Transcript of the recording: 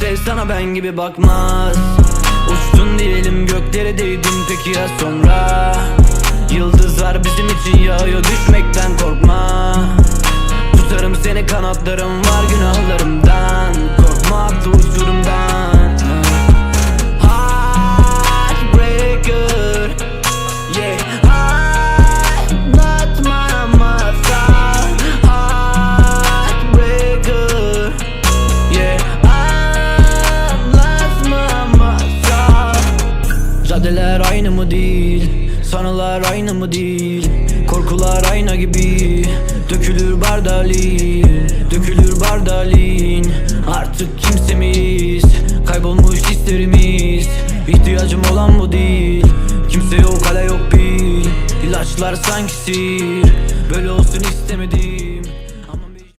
kimse sana ben gibi bakmaz. Uçtun diyelim göklere değdin peki ya sonra? Yıldızlar bizim için yağıyor düşmekten korkma. Tutarım seni kanatlarım var günahlarımdan Caddeler aynı mı değil? Sanılar aynı mı değil? Korkular ayna gibi. Dökülür bardalin Dökülür bardalin. Artık kimsemiz Kaybolmuş hislerimiz. İhtiyacım olan bu değil. Kimse yok hala yok bil. İlaçlar sanki sihir